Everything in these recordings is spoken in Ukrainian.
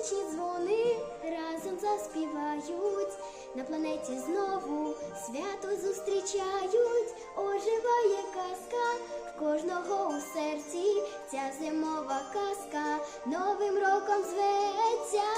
містичні дзвони разом заспівають. На планеті знову свято зустрічають, оживає казка в кожного у серці. Ця зимова казка новим роком зветься,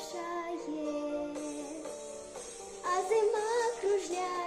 лишає, а зима кружляє.